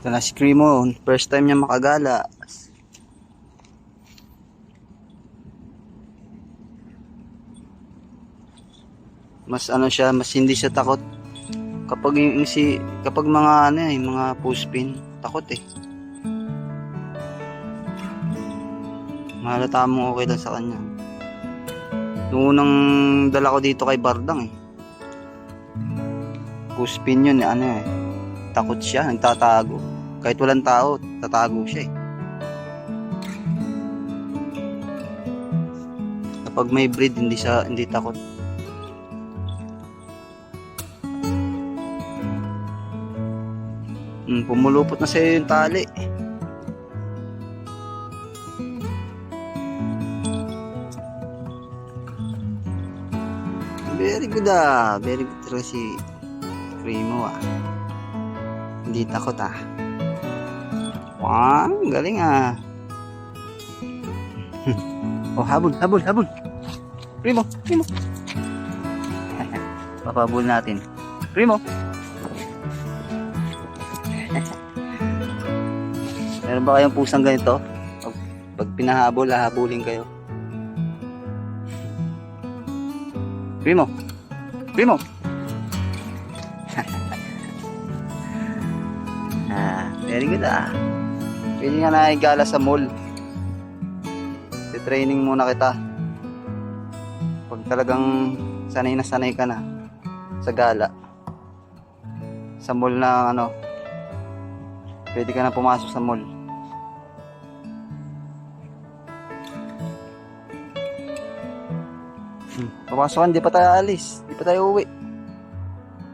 Ito na si Cremo. First time niya makagala. Mas ano siya, mas hindi siya takot. Kapag yung si kapag mga ano eh, mga puspin, takot eh. Mahalata mo okay lang sa kanya. Nung unang dala ko dito kay Bardang eh. Puspin yun, eh, ano eh. Takot siya, nagtatago. Kahit walang tao, tatago siya eh. Kapag may breed, hindi siya, hindi takot. Hmm, pumulupot na sa'yo yung tali. Very good ah. Very good talaga si Primo ah. Hindi takot ah. Wow, galing ah. oh, habol, habol, habol. Primo, Primo. Papabol natin. Primo. Meron ba kayong pusang ganito? Pag, pag pinahabol, hahabulin kayo. Primo. Primo. ah, very good ah. Pwede nga na igala sa mall. training muna kita. Pag talagang sanay na sanay ka na sa gala. Sa mall na ano, pwede ka na pumasok sa mall. Hmm. Papasok ka, hindi pa tayo alis. Hindi pa tayo uwi.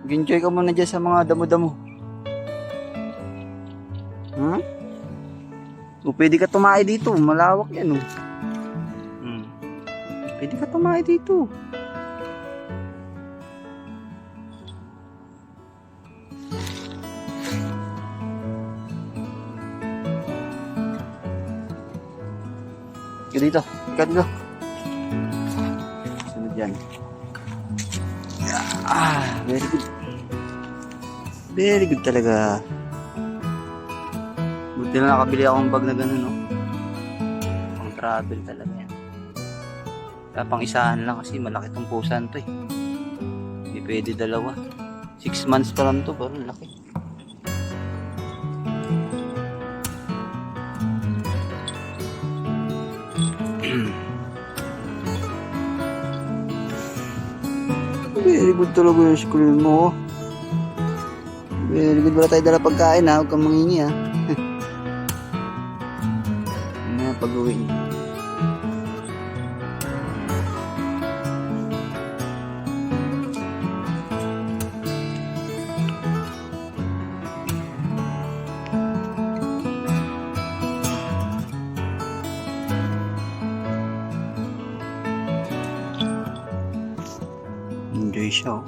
Mag-enjoy ka muna dyan sa mga damo-damo. Hmm? O pwede ka tumae dito. Malawak yan oh. Hmm. Pwede ka tumae dito. Ika dito. Ika dito. Sunod yan. Ah, very good. Very good talaga. Buti na nakabili akong bag na gano'n, no? Pang travel talaga yan. Kaya pang isahan lang kasi malaki tong pusan to eh. Hindi pwede dalawa. Six months pa lang to, pero laki. Very good talaga yung screen mo. Very good. Wala tayo dala pagkain ha. Huwag kang mangingi ha. Ano pag-uwi niyo? Enjoy siya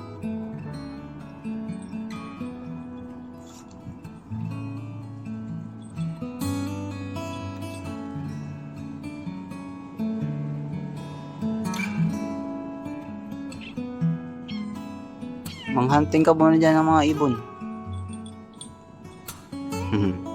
Manghunting ka muna dyan ng mga ibon. Mhm.